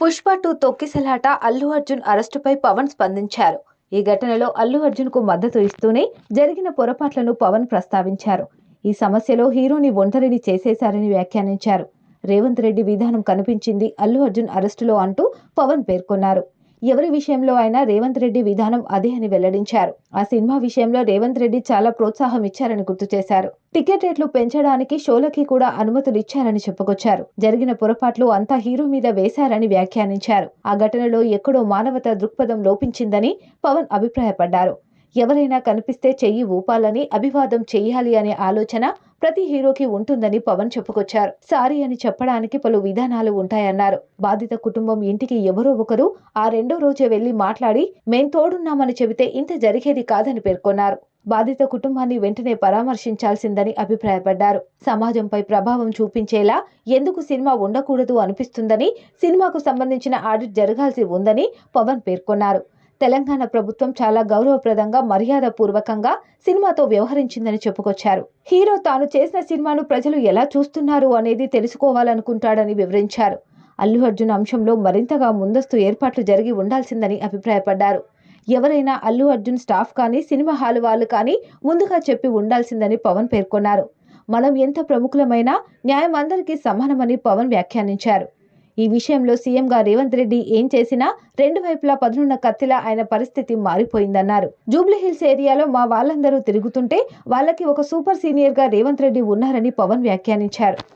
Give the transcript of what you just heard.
Pushpa two తొక్కిసలాట అల్లు అర్జున్ అరెస్టుపై పవన్ స్పందించారు. ఈ ఘటనలో అల్లు అర్జున్కు మద్దతు ఇస్తూనే జరిగిన పొరపాట్లను పవన్ ప్రస్తావించారు. ఈ సమస్యలో హీరోని ఒంటరిని చేసేశారని వ్యాఖ్యానించారు. రేవంత్ రెడ్డి విధానం కనిపించింది అల్లు అర్జున్ అరెస్టులో అంటూ పవన్ పేర్కొన్నారు. ఎవరి విషయంలో అయినా రేవంత్ రెడ్డి విధానం అదే అని వెల్లడించారు. ఆ సినిమా విషయంలో రేవంత్ రెడ్డి చాలా ప్రోత్సాహం ఇచ్చారని గుర్తు చేశారు. టికెట్ రేట్లు పెంచడానికి షోలకి కూడా అనుమతులు ఇచ్చారని చెప్పుకొచ్చారు. జరిగిన పొరపాట్లు అంతా హీరో మీద వేశారని వ్యాఖ్యానించారు. ఆ ఘటనలో ఎక్కడో మానవత దృక్పథం లోపించిందని పవన్ అభిప్రాయపడ్డారు. ఎవరైనా కనిపిస్తే చెయ్యి ఊపాలని అభివాదం చెయ్యాలి అనే ఆలోచన ప్రతి హీరోకి ఉంటుందని పవన్ చెప్పుకొచ్చారు. సారీ అని చెప్పడానికి పలు విధానాలు ఉంటాయన్నారు. బాధిత కుటుంబం ఇంటికి ఎవరో ఒకరు ఆ రెండో రోజే వెళ్ళి మాట్లాడి మేం తోడున్నామని చెబితే ఇంత జరిగేది కాదని పేర్కొన్నారు. బాధిత కుటుంబాన్ని వెంటనే పరామర్శించాల్సిందని అభిప్రాయపడ్డారు. సమాజంపై ప్రభావం చూపించేలా ఎందుకు సినిమా ఉండకూడదు అనిపిస్తుందని సినిమాకు సంబంధించిన ఆడిట్ జరగాల్సి ఉందని పవన్ పేర్కొన్నారు. తెలంగాణ ప్రభుత్వం చాలా గౌరవప్రదంగా మర్యాదపూర్వకంగా సినిమాతో వ్యవహరించిందని చెప్పుకొచ్చారు. హీరో తాను చేసిన సినిమాను ప్రజలు ఎలా చూస్తున్నారు అనేది తెలుసుకోవాలనుకుంటాడని వివరించారు. అల్లు అర్జున్ అంశంలో మరింతగా ముందస్తు ఏర్పాట్లు జరిగి ఉండాల్సిందని అభిప్రాయపడ్డారు. ఎవరైనా అల్లు అర్జున్ స్టాఫ్ కానీ సినిమా హాల్ వాళ్ళు కానీ ముందుగా చెప్పి ఉండాల్సిందని పవన్ పేర్కొన్నారు. మనం ఎంత ప్రముఖులమైనా న్యాయం అందరికీ సమానమని పవన్ వ్యాఖ్యానించారు. ఈ విషయంలో సీఎంగా రేవంత్ రెడ్డి ఏం చేసినా రెండు వైపులా పదునున్న కత్తిలా ఆయన పరిస్థితి మారిపోయిందన్నారు. జూబ్లీహిల్స్ ఏరియాలో మా వాళ్ళందరూ తిరుగుతుంటే వాళ్ళకి ఒక సూపర్ సీనియర్గా రేవంత్ రెడ్డి ఉన్నారని పవన్ వ్యాఖ్యానించారు.